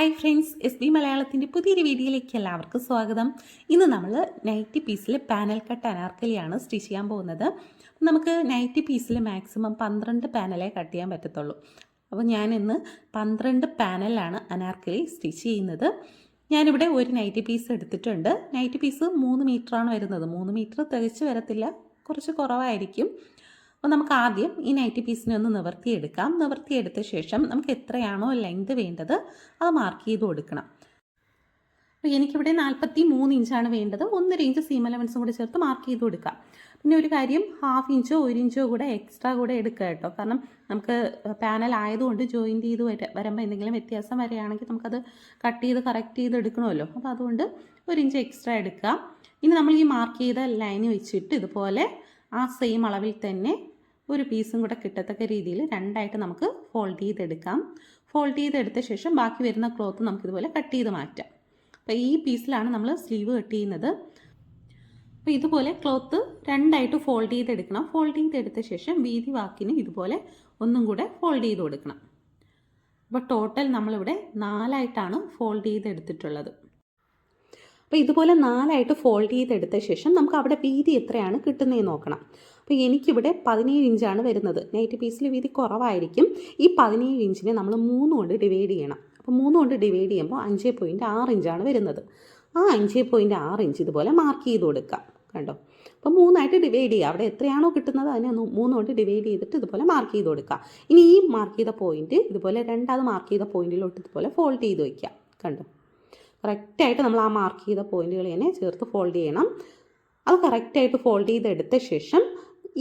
Hi friends S B മലയാളത്തിന്റെ പുതിയൊരു വീഡിയോയിലേക്ക് എല്ലാവർക്കും സ്വാഗതം. ഇന്ന് നമ്മൾ നൈറ്റി പീസിൽ പാനൽ കട്ട് അനാർക്കലിയാണ് സ്റ്റിച്ച് ചെയ്യാൻ പോകുന്നത്. നമുക്ക് നൈറ്റി പീസിൽ മാക്സിമം പന്ത്രണ്ട് പാനലേ കട്ട് ചെയ്യാൻ പറ്റത്തുള്ളൂ. അപ്പോൾ ഞാൻ ഇന്ന് പന്ത്രണ്ട് പാനലാണ് അനാർക്കലി സ്റ്റിച്ച് ചെയ്യുന്നത്. ഞാനിവിടെ ഒരു നൈറ്റി പീസ് എടുത്തിട്ടുണ്ട്. നൈറ്റി പീസ് മൂന്ന് മീറ്ററാണ് വരുന്നത്. മൂന്ന് മീറ്റർ തികച്ച് വരത്തില്ല. കുറച്ച് കുറവായിരിക്കും. അപ്പോൾ നമുക്ക് ആദ്യം ഈ നൈറ്റി പീസിനെ ഒന്ന് നിവർത്തിയെടുക്കാം. നിവർത്തിയെടുത്ത ശേഷം നമുക്ക് എത്രയാണോ ലെങ്ത് വേണ്ടത് അത് മാർക്ക് ചെയ്ത് കൊടുക്കണം. അപ്പോൾ എനിക്കിവിടെ നാൽപ്പത്തി മൂന്ന് ഇഞ്ചാണ് വേണ്ടത്. ഒന്നര ഇഞ്ച് സീം അലവൻസും കൂടി ചേർത്ത് മാർക്ക് ചെയ്ത് കൊടുക്കാം. പിന്നെ ഒരു കാര്യം ഹാഫ് ഇഞ്ചോ ഒരു ഇഞ്ചോ കൂടെ എക്സ്ട്രാ കൂടെ എടുക്കുക കേട്ടോ. കാരണം നമുക്ക് പാനൽ ആയതുകൊണ്ട് ജോയിന്റ് ചെയ്ത് വര വരുമ്പോൾ എന്തെങ്കിലും വ്യത്യാസം വരികയാണെങ്കിൽ നമുക്കത് കട്ട് ചെയ്ത് കറക്റ്റ് ചെയ്ത് എടുക്കണമല്ലോ. അപ്പോൾ അതുകൊണ്ട് ഒരു ഇഞ്ച് എക്സ്ട്രാ എടുക്കുക ഇനി നമ്മൾ ഈ മാർക്ക് ചെയ്ത ലൈൻ വെച്ചിട്ട് ഇതുപോലെ ആ സെയിം അളവിൽ തന്നെ ഒരു പീസും കൂടെ കിട്ടത്തക്ക രീതിയിൽ രണ്ടായിട്ട് നമുക്ക് ഫോൾഡ് ചെയ്തെടുക്കാം. ഫോൾഡ് ചെയ്തെടുത്ത ശേഷം ബാക്കി വരുന്ന ക്ലോത്ത് നമുക്കിതുപോലെ കട്ട് ചെയ്ത് മാറ്റാം. അപ്പോൾ ഈ പീസിലാണ് നമ്മൾ സ്ലീവ് കട്ട് ചെയ്യുന്നത്. അപ്പോൾ ഇതുപോലെ ക്ലോത്ത് രണ്ടായിട്ട് ഫോൾഡ് ചെയ്തെടുക്കണം. ഫോൾഡ് ചെയ്തെടുത്ത ശേഷം വീതി വാക്കിന് ഇതുപോലെ ഒന്നും കൂടെ ഫോൾഡ് ചെയ്ത് കൊടുക്കണം. അപ്പോൾ ടോട്ടൽ നമ്മളിവിടെ നാലായിട്ടാണ് ഫോൾഡ് ചെയ്തെടുത്തിട്ടുള്ളത്. അപ്പോൾ ഇതുപോലെ നാലായിട്ട് ഫോൾഡ് ചെയ്തെടുത്ത ശേഷം നമുക്ക് അവിടെ വീതി എത്രയാണ് കിട്ടുന്നതെന്ന് നോക്കണം. അപ്പോൾ എനിക്കിവിടെ പതിനേഴ് ഇഞ്ചാണ് വരുന്നത്. നൈറ്റ് പീസിൽ വീതി കുറവായിരിക്കും. ഈ പതിനേഴ് ഇഞ്ചിനെ നമ്മൾ മൂന്ന് കൊണ്ട് ഡിവൈഡ് ചെയ്യണം. അപ്പോൾ മൂന്ന് കൊണ്ട് ഡിവൈഡ് ചെയ്യുമ്പോൾ അഞ്ച് പോയിന്റ് ആറ് ഇഞ്ചാണ് വരുന്നത്. ആ അഞ്ച് പോയിന്റ് ആറ് ഇഞ്ച് ഇതുപോലെ മാർക്ക് ചെയ്ത് കൊടുക്കാം. കണ്ടോ? അപ്പോൾ മൂന്നായിട്ട് ഡിവൈഡ് ചെയ്യുക അവിടെ എത്രയാണോ കിട്ടുന്നത് അതിനെ മൂന്നുകൊണ്ട് മൂന്ന് കൊണ്ട് ഡിവൈഡ് ചെയ്തിട്ട് ഇതുപോലെ മാർക്ക് ചെയ്ത് കൊടുക്കുക ഇനി ഈ മാർക്ക് ചെയ്ത പോയിന്റ് ഇതുപോലെ രണ്ടാമത് മാർക്ക് ചെയ്ത പോയിന്റിലോട്ട് ഇതുപോലെ ഫോൾഡ് ചെയ്ത് വയ്ക്കുക കണ്ടോ? കറക്റ്റായിട്ട് നമ്മൾ ആ മാർക്ക് ചെയ്ത പോയിന്റുകൾ തന്നെ ചേർത്ത് ഫോൾഡ് ചെയ്യണം. അത് കറക്റ്റായിട്ട് ഫോൾഡ് ചെയ്തെടുത്ത ശേഷം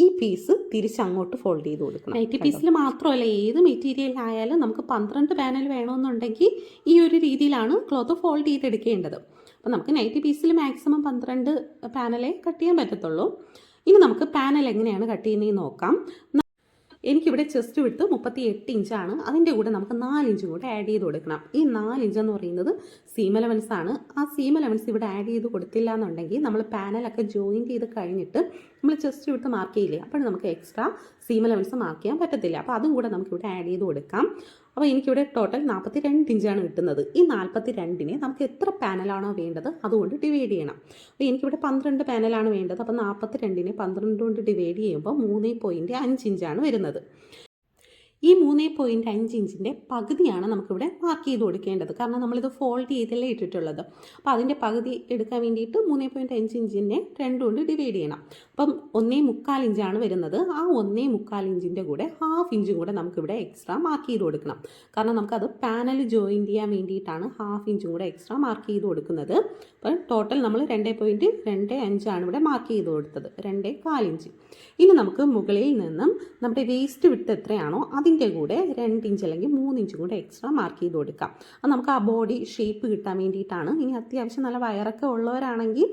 ഈ പീസ് തിരിച്ചങ്ങോട്ട് ഫോൾഡ് ചെയ്ത് കൊടുക്കണം നൈറ്റി പീസിൽ മാത്രമല്ല ഏത് മെറ്റീരിയൽ ആയാലും നമുക്ക് പന്ത്രണ്ട് പാനൽ വേണമെന്നുണ്ടെങ്കിൽ ഈ ഒരു രീതിയിലാണ് ക്ലോത്ത് ഫോൾഡ് ചെയ്തെടുക്കേണ്ടത്. അപ്പം നമുക്ക് നൈറ്റി പീസിൽ മാക്സിമം പന്ത്രണ്ട് പാനലേ കട്ട് ചെയ്യാൻ പറ്റത്തുള്ളൂ. ഇനി നമുക്ക് പാനൽ എങ്ങനെയാണ് കട്ട് ചെയ്യുന്നതെന്ന് നോക്കാം. എനിക്കിവിടെ ചെസ്റ്റ് വിട്ട് മുപ്പത്തി എട്ട് ഇഞ്ചാണ് അതിന്റെ കൂടെ നമുക്ക് നാല് ഇഞ്ച് കൂടെ ആഡ് ചെയ്ത് കൊടുക്കണം. ഈ നാല് ഇഞ്ച് എന്ന് പറയുന്നത് സീം ലെവൻസ് ആണ്. ആ സീം ലെവൻസ് ഇവിടെ ആഡ് ചെയ്ത് കൊടുത്തില്ല എന്നുണ്ടെങ്കിൽ നമ്മൾ പാനലൊക്കെ ജോയിൻ ചെയ്ത് കഴിഞ്ഞിട്ട് നമ്മൾ ചെസ്റ്റ് വിട്ട് മാർക്ക് ചെയ്യില്ലേ? അപ്പോൾ നമുക്ക് എക്സ്ട്രാ സീം ലെവൻസ് മാർക്ക് ചെയ്യാൻ പറ്റത്തില്ല. അപ്പോൾ അതും കൂടെ നമുക്കിവിടെ ആഡ് ചെയ്ത് കൊടുക്കാം. അപ്പോൾ എനിക്കിവിടെ ടോട്ടൽ നാൽപ്പത്തി രണ്ട് ഇഞ്ചാണ് കിട്ടുന്നത്. ഈ നാൽപ്പത്തി രണ്ടിനെ നമുക്ക് എത്ര പാനലാണോ വേണ്ടത് അതുകൊണ്ട് ഡിവൈഡ് ചെയ്യണം. അപ്പോൾ എനിക്കിവിടെ പന്ത്രണ്ട് പാനലാണ് വേണ്ടത്. അപ്പോൾ നാൽപ്പത്തി രണ്ടിനെ പന്ത്രണ്ട് കൊണ്ട് ഡിവൈഡ് ചെയ്യുമ്പോൾ മൂന്ന് പോയിന്റ് അഞ്ച് ഇഞ്ചാണ് വരുന്നത്. ഈ മൂന്ന് പോയിന്റ് അഞ്ച് ഇഞ്ചിന്റെ പകുതിയാണ് നമുക്കിവിടെ മാർക്ക് ചെയ്ത് കൊടുക്കേണ്ടത്. കാരണം നമ്മളിത് ഫോൾഡ് ചെയ്തല്ലേ ഇട്ടിട്ടുള്ളത്. അപ്പോൾ അതിന്റെ പകുതി എടുക്കാൻ വേണ്ടിയിട്ട് മൂന്ന് പോയിന്റ് അഞ്ച് ഇഞ്ചിനെ രണ്ടും കൊണ്ട് ഡിവൈഡ് ചെയ്യണം. അപ്പം ഒന്നേ മുക്കാൽ ഇഞ്ചാണ് വരുന്നത്. ആ ഒന്നേ മുക്കാൽ ഇഞ്ചിന്റെ കൂടെ ഹാഫ് ഇഞ്ചും കൂടെ നമുക്കിവിടെ എക്സ്ട്രാ മാർക്ക് ചെയ്ത് കൊടുക്കണം. കാരണം നമുക്കത് പാനൽ ജോയിൻ ചെയ്യാൻ വേണ്ടിയിട്ടാണ് ഹാഫ് ഇഞ്ചും കൂടെ എക്സ്ട്രാ മാർക്ക് ചെയ്ത് കൊടുക്കുന്നത്. അപ്പം ടോട്ടൽ നമ്മൾ രണ്ട് പോയിന്റ് രണ്ട് അഞ്ചാണ് ഇവിടെ മാർക്ക് ചെയ്ത് കൊടുത്തത്. രണ്ട് കാലിഞ്ച്. ഇനി നമുക്ക് മുകളിൽ നിന്നും നമ്മുടെ വേസ്റ്റ് വിട്ട് എത്രയാണോ അതിന്റെ കൂടെ രണ്ട് ഇഞ്ച് അല്ലെങ്കിൽ മൂന്ന് ഇഞ്ച് കൂടെ എക്സ്ട്രാ മാർക്ക് ചെയ്ത് കൊടുക്കാം. അത് നമുക്ക് ആ ബോഡി ഷേപ്പ് കിട്ടാൻ വേണ്ടിയിട്ടാണ്. ഇനി അത്യാവശ്യം നല്ല വയറൊക്കെ ഉള്ളവരാണെങ്കിൽ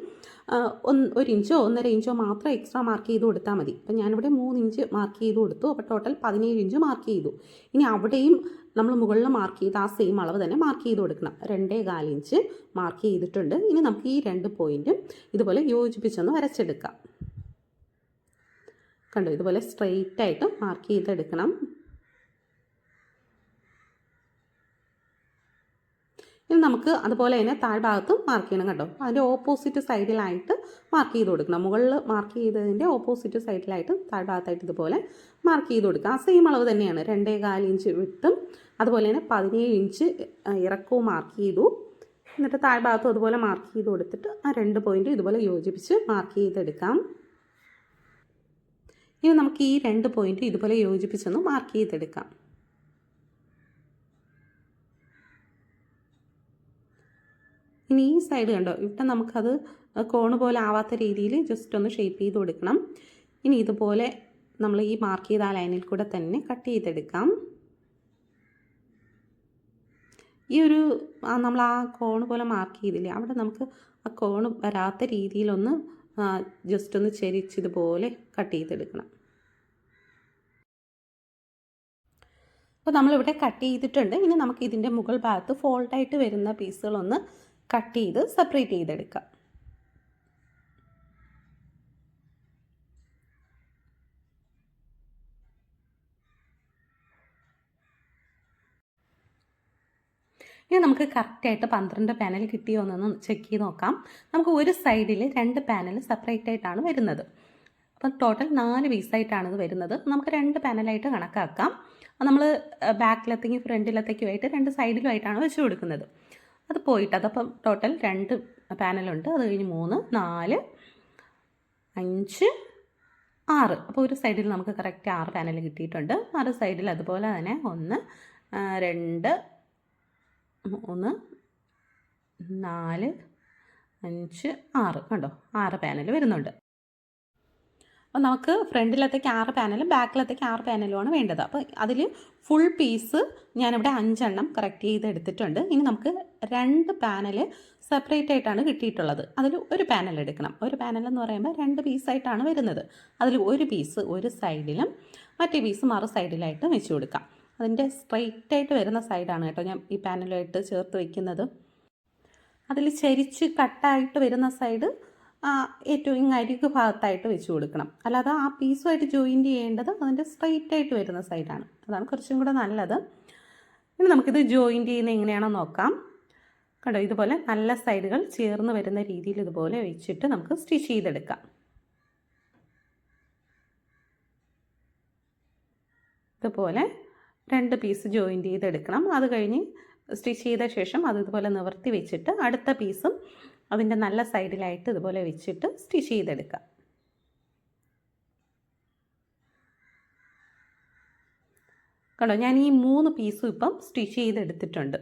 ഒരു ഇഞ്ചോ ഒന്നര ഇഞ്ചോ മാത്രം എക്സ്ട്രാ മാർക്ക് ചെയ്ത് കൊടുത്താൽ മതി. അപ്പം ഞാനിവിടെ മൂന്ന് ഇഞ്ച് മാർക്ക് ചെയ്ത് കൊടുത്തു. അപ്പോൾ ടോട്ടൽ പതിനേഴ് ഇഞ്ച് മാർക്ക് ചെയ്തു. ഇനി അവിടെയും നമ്മൾ മുകളിൽ മാർക്ക് ചെയ്ത് ആ സെയിം അളവ് തന്നെ മാർക്ക് ചെയ്ത് കൊടുക്കണം. രണ്ടേ കാലിഞ്ച് മാർക്ക് ചെയ്തിട്ടുണ്ട്. ഇനി നമുക്ക് ഈ രണ്ട് പോയിന്റും ഇതുപോലെ യോജിപ്പിച്ചൊന്ന് വരച്ചെടുക്കാം. കണ്ടോ? ഇതുപോലെ സ്ട്രെയിറ്റ് ആയിട്ട് മാർക്ക് ചെയ്തെടുക്കണം. ഇനി നമുക്ക് അതുപോലെ തന്നെ താഴ്ഭാഗത്ത് മാർക്ക് ചെയ്യണം കേട്ടോ. അതിന്റെ ഓപ്പോസിറ്റ് സൈഡിലായിട്ട് മാർക്ക് ചെയ്ത് കൊടുക്കണം. മുകളിൽ മാർക്ക് ചെയ്തതിന്റെ ഓപ്പോസിറ്റ് സൈഡിലായിട്ട് താഴ്ഭാഗത്തായിട്ട് ഇതുപോലെ മാർക്ക് ചെയ്ത് കൊടുക്കുക. ആ സെയിം അളവ് തന്നെയാണ്. രണ്ടേ കാൽ ഇഞ്ച് വിട്ടും അതുപോലെ തന്നെ പതിനേഴ് ഇഞ്ച് ഇറക്കവും മാർക്ക് ചെയ്തു. എന്നിട്ട് താഴ്ഭാഗത്തും അതുപോലെ മാർക്ക് ചെയ്ത് കൊടുത്തിട്ട് ആ രണ്ട് പോയിന്റും ഇതുപോലെ യോജിപ്പിച്ച് മാർക്ക് ചെയ്തെടുക്കാം. ഇനി നമുക്ക് ഈ രണ്ട് പോയിന്റ് ഇതുപോലെ യോജിപ്പിച്ചൊന്ന് മാർക്ക് ചെയ്തെടുക്കാം. ഇനി ഈ സൈഡ് കണ്ടോ? ഇവിടെ നമുക്കത് കോണ് പോലെ ആവാത്ത രീതിയിൽ ജസ്റ്റ് ഒന്ന് ഷേപ്പ് ചെയ്ത് കൊടുക്കണം. ഇനി ഇതുപോലെ നമ്മൾ ഈ മാർക്ക് ചെയ്ത ആ ലൈനിൽ കൂടെ തന്നെ കട്ട് ചെയ്തെടുക്കാം. ഈ ഒരു നമ്മൾ ആ കോണ് പോലെ മാർക്ക് ചെയ്തില്ലേ അവിടെ നമുക്ക് ആ കോണ് വരാത്ത രീതിയിലൊന്ന് ജസ്റ്റ് ഒന്ന് ചെരിച്ചതുപോലെ കട്ട് ചെയ്തെടുക്കണം. അപ്പോൾ നമ്മളിവിടെ കട്ട് ചെയ്തിട്ടുണ്ട്. ഇനി നമുക്ക് ഇതിന്റെ മുകൾ ഭാഗത്ത് ഫോൾഡായിട്ട് വരുന്ന പീസുകളൊന്ന് കട്ട് ചെയ്ത് സെപ്പറേറ്റ് ചെയ്തെടുക്കാം ഇനി നമുക്ക് കറക്റ്റായിട്ട് പന്ത്രണ്ട് പാനൽ കിട്ടിയോ എന്നൊന്ന് ചെക്ക് ചെയ്ത് നോക്കാം. നമുക്ക് ഒരു സൈഡിൽ രണ്ട് പാനൽ സെപ്പറേറ്റ് ആയിട്ടാണ് വരുന്നത്. അപ്പം ടോട്ടൽ നാല് പീസായിട്ടാണ് ഇത് വരുന്നത്. നമുക്ക് രണ്ട് പാനലായിട്ട് കണക്കാക്കാം. നമ്മൾ ബാക്കിലത്തേക്കും ഫ്രണ്ടിലത്തേക്കുമായിട്ട് രണ്ട് സൈഡിലുമായിട്ടാണ് വെച്ച് കൊടുക്കുന്നത്. അത് പോയിട്ട് അതപ്പം ടോട്ടൽ രണ്ട് പാനലുണ്ട് അത് കഴിഞ്ഞ് മൂന്ന് നാല് അഞ്ച് ആറ്. അപ്പോൾ ഒരു സൈഡിൽ നമുക്ക് കറക്റ്റ് ആറ് പാനൽ കിട്ടിയിട്ടുണ്ട്. ആറ് സൈഡിൽ അതുപോലെ തന്നെ ഒന്ന് രണ്ട് മൂന്ന് നാല് അഞ്ച് ആറ്. കണ്ടോ? ആറ് പാനൽ വരുന്നുണ്ട്. അപ്പോൾ നമുക്ക് ഫ്രണ്ടിലത്തേക്ക് ആറ് പാനലും ബാക്കിലത്തേക്ക് ആറ് പാനലുമാണ് വേണ്ടത്. അപ്പോൾ അതിൽ ഫുൾ പീസ് ഞാനിവിടെ അഞ്ചെണ്ണം കറക്റ്റ് ചെയ്ത് എടുത്തിട്ടുണ്ട് ഇനി നമുക്ക് രണ്ട് പാനൽ സെപ്പറേറ്റ് ആയിട്ടാണ് കിട്ടിയിട്ടുള്ളത്. അതിൽ ഒരു പാനൽ എടുക്കണം. ഒരു പാനൽ എന്ന് പറയുമ്പോൾ രണ്ട് പീസായിട്ടാണ് വരുന്നത്. അതിൽ ഒരു പീസ് ഒരു സൈഡിലും മറ്റേ പീസ് മറു സൈഡിലായിട്ട് വെച്ച് കൊടുക്കാം. അതിന്റെ സ്ട്രെയിറ്റ് ആയിട്ട് വരുന്ന സൈഡാണ് കേട്ടോ ഞാൻ ഈ പാനലുമായിട്ട് ചേർത്ത് വയ്ക്കുന്നത് അതിൽ ചരിച്ച് കട്ടായിട്ട് വരുന്ന സൈഡ് ഏറ്റവും ഇങ്ങ് അരിക്ക് ഭാഗത്തായിട്ട് വെച്ച് കൊടുക്കണം. അല്ലാതെ ആ പീസുമായിട്ട് ജോയിന്റ് ചെയ്യേണ്ടത് അതിന്റെ സ്ട്രൈറ്റ് ആയിട്ട് വരുന്ന സൈഡാണ് അതാണ് കുറച്ചും കൂടെ നല്ലത്. ഇനി നമുക്കിത് ജോയിന്റ് ചെയ്യുന്നത് എങ്ങനെയാണോ നോക്കാം. കണ്ടോ ഇതുപോലെ നല്ല സൈഡുകൾ ചേർന്ന് വരുന്ന രീതിയിൽ ഇതുപോലെ വെച്ചിട്ട് നമുക്ക് സ്റ്റിച്ച് ചെയ്തെടുക്കാം. ഇതുപോലെ രണ്ട് പീസ് ജോയിന്റ് ചെയ്തെടുക്കണം. അത് കഴിഞ്ഞ് സ്റ്റിച്ച് ചെയ്ത ശേഷം അത് ഇതുപോലെ നിവർത്തി വെച്ചിട്ട് അടുത്ത പീസും അതിന്റെ നല്ല സൈഡിലായിട്ട് ഇതുപോലെ വെച്ചിട്ട് സ്റ്റിച്ച് ചെയ്തെടുക്കാം. കണ്ടോ ഞാൻ ഈ മൂന്ന് പീസും ഇപ്പം സ്റ്റിച്ച് ചെയ്തെടുത്തിട്ടുണ്ട്.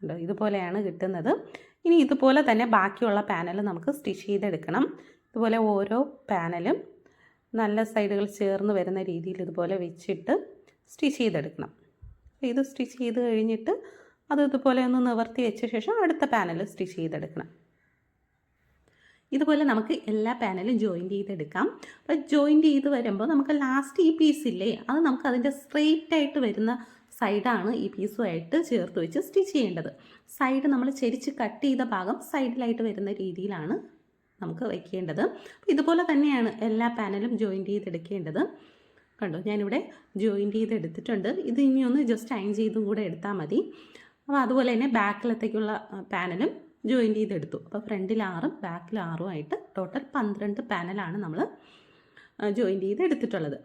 കണ്ടോ ഇതുപോലെയാണ് കിട്ടുന്നത്. ഇനി ഇതുപോലെ തന്നെ ബാക്കിയുള്ള പാനൽ നമുക്ക് സ്റ്റിച്ച് ചെയ്തെടുക്കണം. ഇതുപോലെ ഓരോ പാനലും നല്ല സൈഡുകൾ ചേർന്ന് വരുന്ന രീതിയിൽ ഇതുപോലെ വെച്ചിട്ട് സ്റ്റിച്ച് ചെയ്തെടുക്കണം. ഇത് സ്റ്റിച്ച് ചെയ്ത് കഴിഞ്ഞിട്ട് അത് ഇതുപോലെ ഒന്ന് നിവർത്തി വെച്ച ശേഷം അടുത്ത പാനൽ സ്റ്റിച്ച് ചെയ്തെടുക്കണം. ഇതുപോലെ നമുക്ക് എല്ലാ പാനലും ജോയിന്റ് ചെയ്തെടുക്കാം. അപ്പോൾ ജോയിന്റ് ചെയ്ത് വരുമ്പോൾ നമുക്ക് ലാസ്റ്റ് ഈ പീസ് ഇല്ലേ അത് നമുക്ക് അതിന്റെ സ്ട്രെയിറ്റ് ആയിട്ട് വരുന്ന സൈഡാണ് ഈ പീസുമായിട്ട് ചേർത്ത് വെച്ച് സ്റ്റിച്ച് ചെയ്യേണ്ടത്. സൈഡ് നമ്മൾ ചെരിച്ച് കട്ട് ചെയ്ത ഭാഗം സൈഡിലായിട്ട് വരുന്ന രീതിയിലാണ് നമുക്ക് വയ്ക്കേണ്ടത് ഇതുപോലെ തന്നെയാണ് എല്ലാ പാനലും ജോയിന്റ് ചെയ്തെടുക്കേണ്ടത്. കണ്ടോ ഞാനിവിടെ ജോയിന്റ് ചെയ്ത് എടുത്തിട്ടുണ്ട് ഇത് ഇനി ഒന്ന് ജസ്റ്റ് അയൺ ചെയ്തും കൂടെ എടുത്താൽ മതി. അപ്പോൾ അതുപോലെ തന്നെ ബാക്കിലത്തേക്കുള്ള പാനലും ജോയിന്റ് ചെയ്തെടുത്തു. അപ്പോൾ ഫ്രണ്ടിൽ ആറും ബാക്കിൽ ആറും ആയിട്ട് ടോട്ടൽ പന്ത്രണ്ട് പാനലാണ് നമ്മൾ ജോയിന്റ് ചെയ്ത് എടുത്തിട്ടുള്ളത്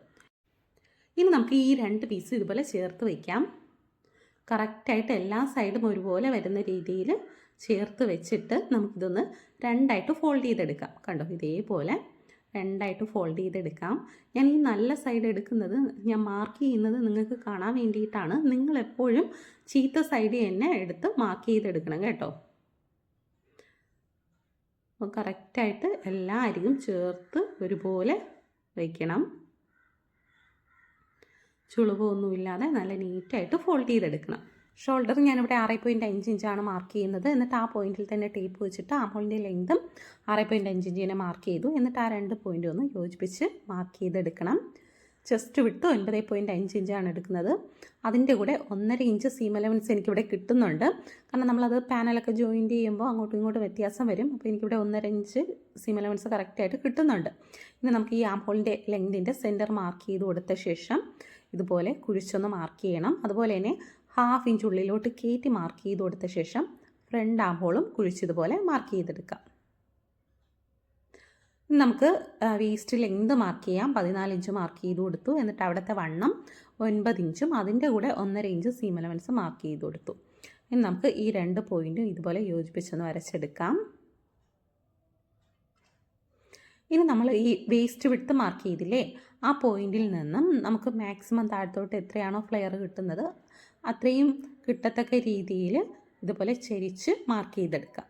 ഇനി നമുക്ക് ഈ രണ്ട് പീസ് ഇതുപോലെ ചേർത്ത് വയ്ക്കാം കറക്റ്റായിട്ട് എല്ലാ സൈഡും ഒരുപോലെ വരുന്ന രീതിയിൽ ചേർത്ത് വെച്ചിട്ട് നമുക്കിതൊന്ന് രണ്ടായിട്ട് ഫോൾഡ് ചെയ്തെടുക്കാം. കണ്ടോ ഇതേപോലെ രണ്ടായിട്ട് ഫോൾഡ് ചെയ്തെടുക്കാം. ഞാൻ ഈ നല്ല സൈഡ് എടുക്കുന്നത് ഞാൻ മാർക്ക് ചെയ്യുന്നത് നിങ്ങൾക്ക് കാണാൻ വേണ്ടിയിട്ടാണ്. നിങ്ങൾ എപ്പോഴും ചീത്ത സൈഡ് തന്നെ എടുത്ത് മാർക്ക് ചെയ്തെടുക്കണം കേട്ടോ. അപ്പോൾ കറക്റ്റായിട്ട് എല്ലാ അരിയും ചേർത്ത് ഒരുപോലെ വയ്ക്കണം ചുളിവൊന്നുമില്ലാതെ നല്ല നീറ്റായിട്ട് ഫോൾഡ് ചെയ്തെടുക്കണം. ഷോൾഡർ ഞാനിവിടെ ആറ് പോയിന്റ് അഞ്ച് ഇഞ്ചാണ് മാർക്ക് ചെയ്യുന്നത്. എന്നിട്ട് ആ പോയിന്റിൽ തന്നെ ടേപ്പ് വെച്ചിട്ട് ആ പോയിന്റെ ലെങ്തും ആറ് പോയിന്റ് അഞ്ച് ഇഞ്ചിനെ മാർക്ക് ചെയ്തു. എന്നിട്ട് ആ രണ്ട് പോയിന്റ് ഒന്ന് യോജിപ്പിച്ച് മാർക്ക് ചെയ്തെടുക്കണം. ചെസ്റ്റ് വിട്ട് ഒൻപത് പോയിന്റ് അഞ്ച് ഇഞ്ചാണ് എടുക്കുന്നത്. അതിന്റെ കൂടെ ഒന്നര ഇഞ്ച് സീം അലവൻസ് എനിക്കിവിടെ കിട്ടുന്നുണ്ട്. കാരണം നമ്മളത് പാനലൊക്കെ ജോയിന്റ് ചെയ്യുമ്പോൾ അങ്ങോട്ടും ഇങ്ങോട്ടും വ്യത്യാസം വരും. അപ്പോൾ എനിക്കിവിടെ ഒന്നര ഇഞ്ച് സീം അലവൻസ് കറക്റ്റായിട്ട് കിട്ടുന്നുണ്ട്. ഇനി നമുക്ക് ഈ ആംപോളിന്റെ ലെങ്തിന്റെ സെന്റർ മാർക്ക് ചെയ്ത് കൊടുത്ത ശേഷം ഇതുപോലെ കുഴിച്ചൊന്ന് മാർക്ക് ചെയ്യണം. അതുപോലെ തന്നെ ഹാഫ് ഇഞ്ച് ഉള്ളിലോട്ട് കയറ്റി മാർക്ക് ചെയ്ത് കൊടുത്ത ശേഷം ഫ്രണ്ട് ആംഹോളും കുഴിച്ചതുപോലെ മാർക്ക് ചെയ്തെടുക്കാം. നമുക്ക് വേസ്റ്റ് ലെങ്ത് മാർക്ക് ചെയ്യാം. പതിനാല് ഇഞ്ച് മാർക്ക് ചെയ്ത് കൊടുത്തു. എന്നിട്ട് അവിടുത്തെ വണ്ണം ഒൻപത് ഇഞ്ചും അതിന്റെ കൂടെ ഒന്നര ഇഞ്ച് സീം മാർക്ക് ചെയ്ത് കൊടുത്തു. ഇനി നമുക്ക് ഈ രണ്ട് പോയിന്റും ഇതുപോലെ യോജിപ്പിച്ചൊന്ന് വരച്ചെടുക്കാം. ഇനി നമ്മൾ ഈ വേസ്റ്റ് വിട്ട് മാർക്ക് ചെയ്തില്ലേ? ആ പോയിന്റിൽ നിന്നും നമുക്ക് മാക്സിമം താഴത്തോട്ട് എത്രയാണോ ഫ്ലെയർ കിട്ടുന്നത് അത്രയും കിട്ടത്തക്ക രീതിയിൽ ഇതുപോലെ ചരിച്ച് മാർക്ക് ചെയ്തെടുക്കാം.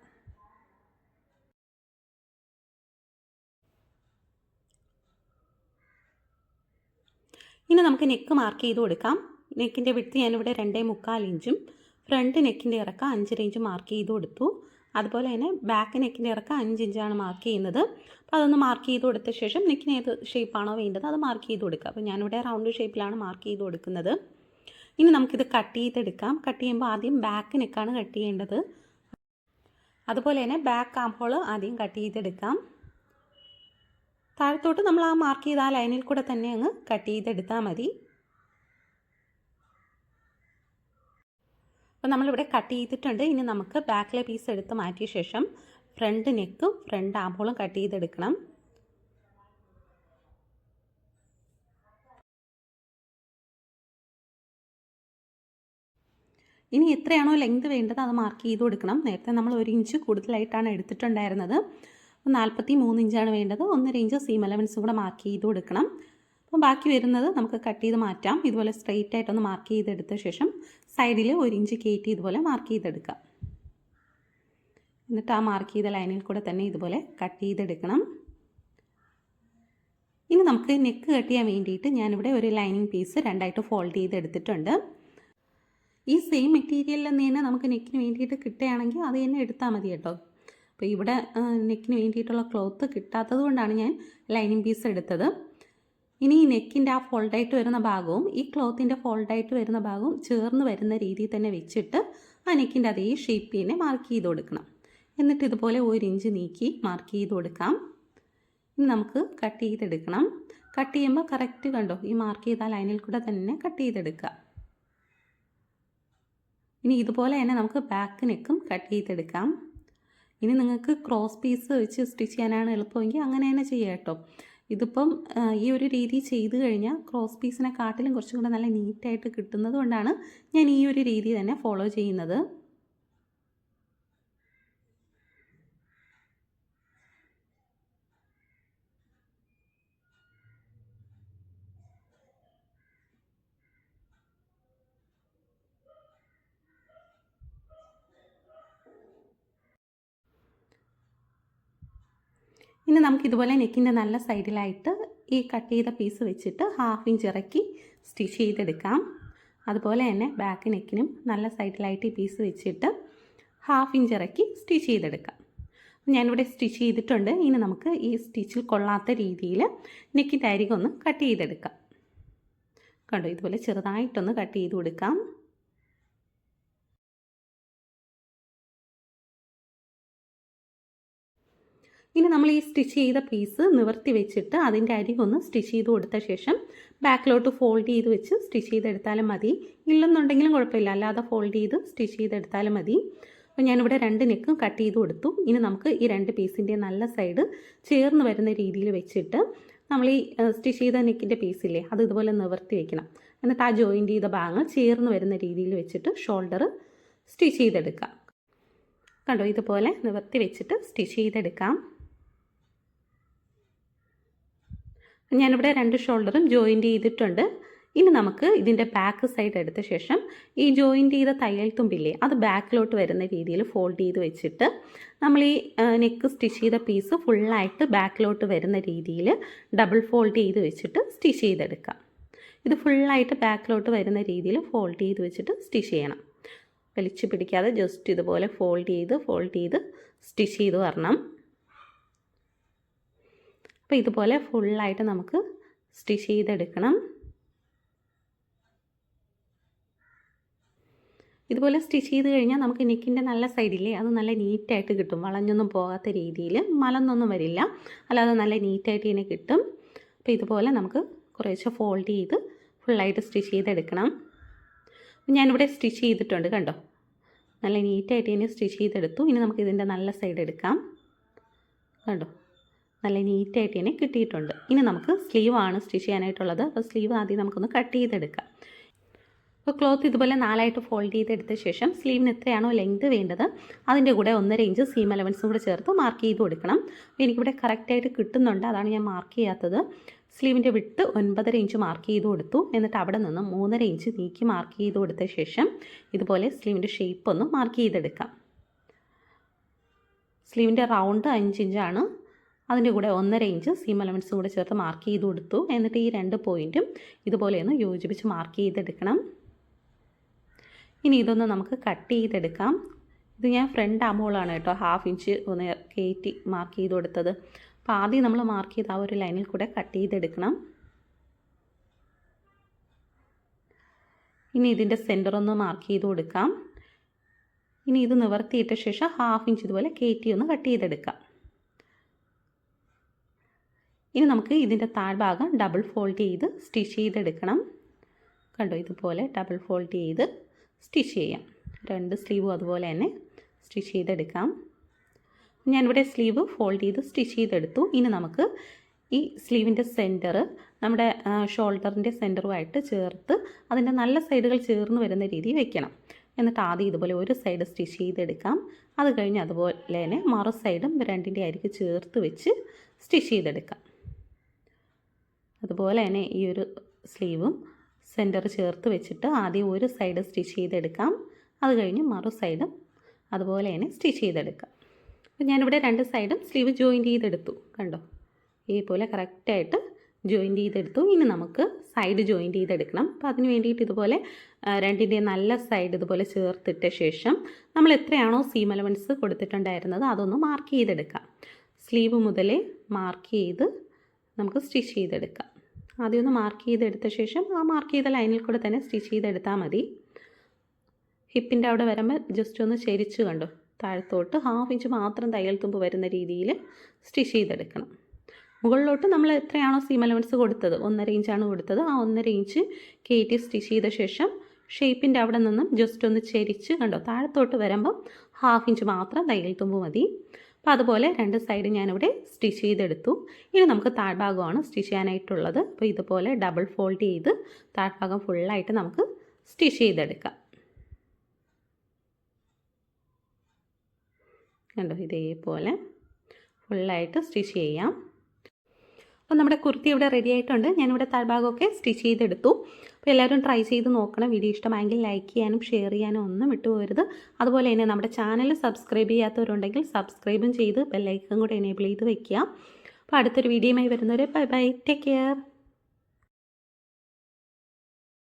ഇനി നമുക്ക് നെക്ക് മാർക്ക് ചെയ്ത് കൊടുക്കാം. നെക്കിന്റെ വിട്ട് ഞാനിവിടെ രണ്ടേ മുക്കാൽ ഇഞ്ചും ഫ്രണ്ട് നെക്കിന്റെ ഇറക്കം അഞ്ചര ഇഞ്ച് മാർക്ക് ചെയ്ത് കൊടുത്തു. അതുപോലെ തന്നെ ബാക്ക് നെക്കിന്റെ ഇറക്കം അഞ്ച് ഇഞ്ചാണ് മാർക്ക് ചെയ്യുന്നത്. അപ്പോൾ അതൊന്ന് മാർക്ക് ചെയ്ത് കൊടുത്ത ശേഷം നെക്കിന് ഏത് ഷേപ്പാണോ വേണ്ടത് അത് മാർക്ക് ചെയ്ത് കൊടുക്കുക അപ്പോൾ ഞാനിവിടെ റൗണ്ട് ഷേപ്പിലാണ് മാർക്ക് ചെയ്ത് കൊടുക്കുന്നത്. ഇനി നമുക്കിത് കട്ട് ചെയ്തെടുക്കാം. കട്ട് ചെയ്യുമ്പോൾ ആദ്യം ബാക്ക് നെക്കാണ് കട്ട് ചെയ്യേണ്ടത്. അതുപോലെ തന്നെ ബാക്ക് ആം ആദ്യം കട്ട് ചെയ്തെടുക്കാം. താഴത്തോട്ട് നമ്മൾ ആ മാർക്ക് ചെയ്ത ആ ലൈനിൽ കൂടെ തന്നെ അങ്ങ് കട്ട് ചെയ്തെടുത്താൽ മതി. അപ്പോൾ നമ്മളിവിടെ കട്ട് ചെയ്തിട്ടുണ്ട്. ഇനി നമുക്ക് ബാക്കിലെ പീസ് എടുത്ത് മാറ്റിയ ശേഷം ഫ്രണ്ട് നെക്കും ഫ്രണ്ട് ആമ്പോളും കട്ട് ചെയ്തെടുക്കണം. ഇനി എത്രയാണോ ലെങ്ത് വേണ്ടത് അത് മാർക്ക് ചെയ്ത് കൊടുക്കണം. നേരത്തെ നമ്മൾ ഒരു ഇഞ്ച് കൂടുതലായിട്ടാണ് എടുത്തിട്ടുണ്ടായിരുന്നത്. നാൽപ്പത്തി മൂന്ന് ഇഞ്ചാണ് വേണ്ടത്. ഒന്നര ഇഞ്ച് സീം അലവൻസും കൂടെ മാർക്ക് ചെയ്ത് കൊടുക്കണം. അപ്പോൾ ബാക്കി വരുന്നത് നമുക്ക് കട്ട് ചെയ്ത് മാറ്റാം. ഇതുപോലെ സ്ട്രെയിറ്റ് ആയിട്ടൊന്ന് മാർക്ക് ചെയ്തെടുത്ത ശേഷം സൈഡിൽ ഒരു ഇഞ്ച് കയറ്റി ഇതുപോലെ മാർക്ക് ചെയ്തെടുക്കാം. എന്നിട്ട് ആ മാർക്ക് ചെയ്ത ലൈനിൽ കൂടെ തന്നെ ഇതുപോലെ കട്ട് ചെയ്തെടുക്കണം. ഇനി നമുക്ക് നെക്ക് കട്ട് ചെയ്യാൻ വേണ്ടിയിട്ട് ഞാനിവിടെ ഒരു ലൈനിങ് പീസ് രണ്ടായിട്ട് ഫോൾഡ് ചെയ്തെടുത്തിട്ടുണ്ട്. ഈ സെയിം മെറ്റീരിയലിൽ നിന്ന് തന്നെ നമുക്ക് നെക്കിന് വേണ്ടിയിട്ട് കിട്ടുകയാണെങ്കിൽ അത് തന്നെ എടുത്താൽ മതി കേട്ടോ. അപ്പോൾ ഇവിടെ നെക്കിന് വേണ്ടിയിട്ടുള്ള ക്ലോത്ത് കിട്ടാത്തത് കൊണ്ടാണ് ഞാൻ ലൈനിങ് പീസ് എടുത്തത്. ഇനി ഈ നെക്കിന്റെ ആ ഫോൾഡായിട്ട് വരുന്ന ഭാഗവും ഈ ക്ലോത്തിന്റെ ഫോൾഡായിട്ട് വരുന്ന ഭാഗവും ചേർന്ന് വരുന്ന രീതിയിൽ തന്നെ വെച്ചിട്ട് ആ നെക്കിന്റെ അതേ ഷേപ്പ് തന്നെ മാർക്ക് ചെയ്ത് കൊടുക്കണം. എന്നിട്ട് ഇതുപോലെ ഒരു ഇഞ്ച് നീക്കി മാർക്ക് ചെയ്ത് കൊടുക്കാം. ഇനി നമുക്ക് കട്ട് ചെയ്തെടുക്കണം. കട്ട് ചെയ്യുമ്പോൾ കറക്റ്റ് കണ്ടോ? ഈ മാർക്ക് ചെയ്ത ലൈനിൽ കൂടെ തന്നെ കട്ട് ചെയ്തെടുക്കുക. ഇനി ഇതുപോലെ തന്നെ നമുക്ക് ബാക്ക് നെക്കും കട്ട് ചെയ്തെടുക്കാം. ഇനി നിങ്ങൾക്ക് ക്രോസ് പീസ് വെച്ച് സ്റ്റിച്ച് ചെയ്യാനാണ് എളുപ്പമെങ്കിൽ അങ്ങനെ തന്നെ ചെയ്യാം കേട്ടോ. ഇതിപ്പം ഈ ഒരു രീതി ചെയ്ത് കഴിഞ്ഞാൽ ക്രോസ് പീസിനെ കാട്ടിലും കുറച്ചും കൂടെ നല്ല നീറ്റായിട്ട് കിട്ടുന്നത് കൊണ്ടാണ് ഞാൻ ഈ ഒരു രീതി തന്നെ ഫോളോ ചെയ്യുന്നത്. ഇനി നമുക്ക് ഇതുപോലെ നെക്കിന്റെ നല്ല സൈഡിലായിട്ട് ഈ കട്ട് ചെയ്ത പീസ് വെച്ചിട്ട് ഹാഫ് ഇഞ്ച് ഇറക്കി സ്റ്റിച്ച് ചെയ്തെടുക്കാം. അതുപോലെ തന്നെ ബാക്ക് നെക്കിനും നല്ല സൈഡിലായിട്ട് ഈ പീസ് വെച്ചിട്ട് ഹാഫ് ഇഞ്ച് ഇറക്കി സ്റ്റിച്ച് ചെയ്തെടുക്കാം. ഞാനിവിടെ സ്റ്റിച്ച് ചെയ്തിട്ടുണ്ട്. ഇനി നമുക്ക് ഈ സ്റ്റിച്ചിൽ കൊള്ളാത്ത രീതിയിൽ നെക്കിന്റെ അരികൊന്ന് കട്ട് ചെയ്തെടുക്കാം. കണ്ടോ? ഇതുപോലെ ചെറുതായിട്ടൊന്ന് കട്ട് ചെയ്ത് കൊടുക്കാം. ഇനി നമ്മൾ ഈ സ്റ്റിച്ച് ചെയ്ത പീസ് നിവർത്തി വെച്ചിട്ട് അതിന്റെ അരി ഒന്ന് സ്റ്റിച്ച് ചെയ്ത് കൊടുത്ത ശേഷം ബാക്കിലോട്ട് ഫോൾഡ് ചെയ്ത് വെച്ച് സ്റ്റിച്ച് ചെയ്തെടുത്താലും മതി. ഇല്ലെന്നുണ്ടെങ്കിലും കുഴപ്പമില്ല. അല്ലാതെ ഫോൾഡ് ചെയ്ത് സ്റ്റിച്ച് ചെയ്തെടുത്താലും മതി. അപ്പോൾ ഞാനിവിടെ രണ്ട് നെക്കും കട്ട് ചെയ്ത് കൊടുത്തു. ഇനി നമുക്ക് ഈ രണ്ട് പീസിന്റെ നല്ല സൈഡ് ചേർന്ന് വരുന്ന രീതിയിൽ വെച്ചിട്ട് നമ്മൾ ഈ സ്റ്റിച്ച് ചെയ്ത നെക്കിന്റെ പീസില്ലേ അത് ഇതുപോലെ നിവർത്തി വെക്കണം. എന്നിട്ട് ആ ജോയിന്റ് ചെയ്ത ഭാഗങ്ങൾ ചേർന്ന് വരുന്ന രീതിയിൽ വെച്ചിട്ട് ഷോൾഡർ സ്റ്റിച്ച് ചെയ്തെടുക്കാം. കണ്ടോ? ഇതുപോലെ നിവർത്തി വെച്ചിട്ട് സ്റ്റിച്ച് ചെയ്തെടുക്കാം. ഞാനിവിടെ രണ്ട് ഷോൾഡറും ജോയിന്റ് ചെയ്തിട്ടുണ്ട്. ഇനി നമുക്ക് ഇതിന്റെ ബാക്ക് സൈഡ് എടുത്ത ശേഷം ഈ ജോയിന്റ് ചെയ്ത തയ്യൽ തുമ്പില്ലേ അത് ബാക്കിലോട്ട് വരുന്ന രീതിയിൽ ഫോൾഡ് ചെയ്ത് വെച്ചിട്ട് നമ്മൾ ഈ നെക്ക് സ്റ്റിച്ച് ചെയ്ത പീസ് ഫുള്ളായിട്ട് ബാക്കിലോട്ട് വരുന്ന രീതിയിൽ ഡബിൾ ഫോൾഡ് ചെയ്ത് വെച്ചിട്ട് സ്റ്റിച്ച് ചെയ്തെടുക്കാം. ഇത് ഫുള്ളായിട്ട് ബാക്കിലോട്ട് വരുന്ന രീതിയിൽ ഫോൾഡ് ചെയ്ത് വെച്ചിട്ട് സ്റ്റിച്ച് ചെയ്യണം. വലിച്ചു പിടിക്കാതെ ജസ്റ്റ് ഇതുപോലെ ഫോൾഡ് ചെയ്ത് ഫോൾഡ് ചെയ്ത് സ്റ്റിച്ച് ചെയ്ത് വരണം. അപ്പോൾ ഇതുപോലെ ഫുള്ളായിട്ട് നമുക്ക് സ്റ്റിച്ച് ചെയ്തെടുക്കണം. ഇതുപോലെ സ്റ്റിച്ച് ചെയ്ത് കഴിഞ്ഞാൽ നമുക്ക് നെക്കിന്റെ നല്ല സൈഡില്ലേ അത് നല്ല നീറ്റായിട്ട് കിട്ടും. വളഞ്ഞൊന്നും പോകാത്ത രീതിയിൽ മലന്നൊന്നും വരില്ല. അല്ലാതെ നല്ല നീറ്റായിട്ട് ഇങ്ങനെ കിട്ടും. അപ്പോൾ ഇതുപോലെ നമുക്ക് കുറേശ്ശെ ഫോൾഡ് ചെയ്ത് ഫുള്ളായിട്ട് സ്റ്റിച്ച് ചെയ്തെടുക്കണം. ഞാനിവിടെ സ്റ്റിച്ച് ചെയ്തിട്ടുണ്ട് കണ്ടോ? നല്ല നീറ്റായിട്ട് ഇനി സ്റ്റിച്ച് ചെയ്തെടുത്തു. ഇനി നമുക്ക് ഇതിന്റെ നല്ല സൈഡ് എടുക്കാം. കണ്ടോ? നല്ല നീറ്റായിട്ട് തന്നെ കിട്ടിയിട്ടുണ്ട്. ഇനി നമുക്ക് സ്ലീവാണ് സ്റ്റിച്ച് ചെയ്യാനായിട്ടുള്ളത്. അപ്പോൾ സ്ലീവ് ആദ്യം നമുക്കൊന്ന് കട്ട് ചെയ്തെടുക്കാം. അപ്പോൾ ക്ലോത്ത് ഇതുപോലെ നാലായിട്ട് ഫോൾഡ് ചെയ്തെടുത്ത ശേഷം സ്ലീവിന് എത്രയാണോ ലെങ്ത് വേണ്ടത്? അതിന്റെ കൂടെ ഒന്നര ഇഞ്ച് സീം അലവൻസും കൂടെ ചേർത്ത് മാർക്ക് ചെയ്ത് കൊടുക്കണം. അപ്പോൾ എനിക്കിവിടെ കറക്റ്റായിട്ട് കിട്ടുന്നുണ്ട്. അതാണ് ഞാൻ മാർക്ക് ചെയ്യാത്തത്. സ്ലീവിന്റെ വിട്ട് ഒൻപതര ഇഞ്ച് മാർക്ക് ചെയ്ത് കൊടുത്തു. എന്നിട്ട് അവിടെ നിന്ന് മൂന്നര ഇഞ്ച് നീക്കി മാർക്ക് ചെയ്ത് കൊടുത്ത ശേഷം ഇതുപോലെ സ്ലീവിന്റെ ഷേപ്പ് ഒന്ന് മാർക്ക് ചെയ്തെടുക്കാം. സ്ലീവിന്റെ റൗണ്ട് അഞ്ച് ഇഞ്ചാണ് അതിന്റെ കൂടെ ഒന്നര ഇഞ്ച് സീം അലവൻസും കൂടെ ചേർത്ത് മാർക്ക് ചെയ്ത് കൊടുത്തു. എന്നിട്ട് ഈ രണ്ട് പോയിന്റും ഇതുപോലെ ഒന്ന് യോജിപ്പിച്ച് മാർക്ക് ചെയ്തെടുക്കണം. ഇനി ഇതൊന്ന് നമുക്ക് കട്ട് ചെയ്തെടുക്കാം. ഇത് ഞാൻ ഫ്രണ്ട് ആമോളാണ് കേട്ടോ ഹാഫ് ഇഞ്ച് ഒന്ന് കയറ്റി മാർക്ക് ചെയ്ത് കൊടുത്തത്. അപ്പോൾ ആദ്യം നമ്മൾ മാർക്ക് ചെയ്ത ആ ഒരു ലൈനിൽ കൂടെ കട്ട് ചെയ്തെടുക്കണം. ഇനി ഇതിന്റെ സെന്റർ ഒന്ന് മാർക്ക് ചെയ്ത് കൊടുക്കാം. ഇനി ഇത് നിവർത്തിയിട്ട ശേഷം ഹാഫ് ഇഞ്ച് ഇതുപോലെ കയറ്റി ഒന്ന് കട്ട് ചെയ്തെടുക്കാം. ഇനി നമുക്ക് ഇതിന്റെ താഴ്ഭാഗം ഡബിൾ ഫോൾഡ് ചെയ്ത് സ്റ്റിച്ച് ചെയ്തെടുക്കണം. കണ്ടോ ഇതുപോലെ ഡബിൾ ഫോൾഡ് ചെയ്ത് സ്റ്റിച്ച് ചെയ്യാം. രണ്ട് സ്ലീവും അതുപോലെ തന്നെ സ്റ്റിച്ച് ചെയ്തെടുക്കാം. ഞാനിവിടെ സ്ലീവ് ഫോൾഡ് ചെയ്ത് സ്റ്റിച്ച് ചെയ്തെടുത്തു. ഇനി നമുക്ക് ഈ സ്ലീവിന്റെ സെന്റർ നമ്മുടെ ഷോൾഡറിന്റെ സെന്ററുമായിട്ട് ചേർത്ത് അതിന്റെ നല്ല സൈഡുകൾ ചേർന്ന് വരുന്ന രീതിയിൽ വെക്കണം. എന്നിട്ട് ആദ്യം ഇതുപോലെ ഒരു സൈഡ് സ്റ്റിച്ച് ചെയ്തെടുക്കാം. അത് കഴിഞ്ഞ് അതുപോലെ തന്നെ മറു സൈഡും രണ്ടിന്റെ അരിക്ക് ചേർത്ത് വെച്ച് സ്റ്റിച്ച് ചെയ്തെടുക്കാം. അതുപോലെ തന്നെ ഈ ഒരു സ്ലീവും സെന്റർ ചേർത്ത് വെച്ചിട്ട് ആദ്യം ഒരു സൈഡ് സ്റ്റിച്ച് ചെയ്തെടുക്കാം. അത് കഴിഞ്ഞ് മറു സൈഡും അതുപോലെ തന്നെ സ്റ്റിച്ച് ചെയ്തെടുക്കാം. അപ്പോൾ ഞാനിവിടെ രണ്ട് സൈഡും സ്ലീവ് ജോയിന്റ് ചെയ്തെടുത്തു. കണ്ടോ? ഇതുപോലെ കറക്റ്റായിട്ട് ജോയിന്റ് ചെയ്തെടുത്തു. ഇനി നമുക്ക് സൈഡ് ജോയിന്റ് ചെയ്തെടുക്കണം. അപ്പോൾ അതിന് വേണ്ടിയിട്ട് ഇതുപോലെ രണ്ടിന്റെ നല്ല സൈഡ് ഇതുപോലെ ചേർത്തിട്ട ശേഷം നമ്മൾ എത്രയാണോ സീം അലവൻസ് കൊടുത്തിട്ടുണ്ടായിരുന്നത് അതൊന്ന് മാർക്ക് ചെയ്തെടുക്കാം. സ്ലീവ് മുതലേ മാർക്ക് ചെയ്ത് നമുക്ക് സ്റ്റിച്ച് ചെയ്തെടുക്കാം. ആദ്യം ഒന്ന് മാർക്ക് ചെയ്തെടുത്ത ശേഷം ആ മാർക്ക് ചെയ്ത ലൈനിൽ കൂടെ തന്നെ സ്റ്റിച്ച് ചെയ്തെടുത്താൽ മതി. ഹിപ്പിന്റെ അവിടെ വരുമ്പോൾ ജസ്റ്റ് ഒന്ന് ചെരിച്ച് കണ്ടു? താഴത്തോട്ട് ഹാഫ് ഇഞ്ച് മാത്രം തയ്യൽ തുമ്പ് വരുന്ന രീതിയിൽ സ്റ്റിച്ച് ചെയ്തെടുക്കണം. മുകളിലോട്ട് നമ്മൾ എത്രയാണോ സീം അലവൻസ് കൊടുത്തത്? ഒന്നര ഇഞ്ചാണ് കൊടുത്തത്. ആ ഒന്നര ഇഞ്ച് കയറ്റി സ്റ്റിച്ച് ചെയ്ത ശേഷം ഷേപ്പിന്റെ അവിടെ നിന്നും ജസ്റ്റ് ഒന്ന് ചെരിച്ച് കണ്ടോ? താഴത്തോട്ട് വരുമ്പം ഹാഫ് ഇഞ്ച് മാത്രം തയ്യൽ തുമ്പ് മതി. അപ്പോൾ അതുപോലെ രണ്ട് സൈഡ് ഞാനിവിടെ സ്റ്റിച്ച് ചെയ്തെടുത്തു. ഇനി നമുക്ക് താഴ്ഭാഗമാണ് സ്റ്റിച്ച് ചെയ്യാനായിട്ടുള്ളത്. അപ്പോൾ ഇതുപോലെ ഡബിൾ ഫോൾഡ് ചെയ്ത് താഴ്ഭാഗം ഫുള്ളായിട്ട് നമുക്ക് സ്റ്റിച്ച് ചെയ്തെടുക്കാം. കണ്ടോ? ഇതേപോലെ ഫുള്ളായിട്ട് സ്റ്റിച്ച് ചെയ്യാം. അപ്പോൾ നമ്മുടെ കുർത്തി ഇവിടെ റെഡി ആയിട്ടുണ്ട്. ഞാനിവിടെ താഴ്ഭാഗമൊക്കെ സ്റ്റിച്ച് ചെയ്തെടുത്തു. അപ്പോൾ എല്ലാവരും ട്രൈ ചെയ്ത് നോക്കണം. വീഡിയോ ഇഷ്ടമായെങ്കിൽ ലൈക്ക് ചെയ്യാനും ഷെയർ ചെയ്യാനും ഒന്നും വിട്ടുപോകരുത് അതുപോലെ തന്നെ നമ്മുടെ ചാനൽ സബ്സ്ക്രൈബ് ചെയ്യാത്തവരുണ്ടെങ്കിൽ സബ്സ്ക്രൈബും ചെയ്ത് ബെല്ലൈക്കും കൂടെ എനേബിൾ ചെയ്ത് വെക്കുക. അപ്പോൾ അടുത്തൊരു വീഡിയോയുമായി വരുന്നവരെ ബൈ ബൈ ടേക്ക് കെയർ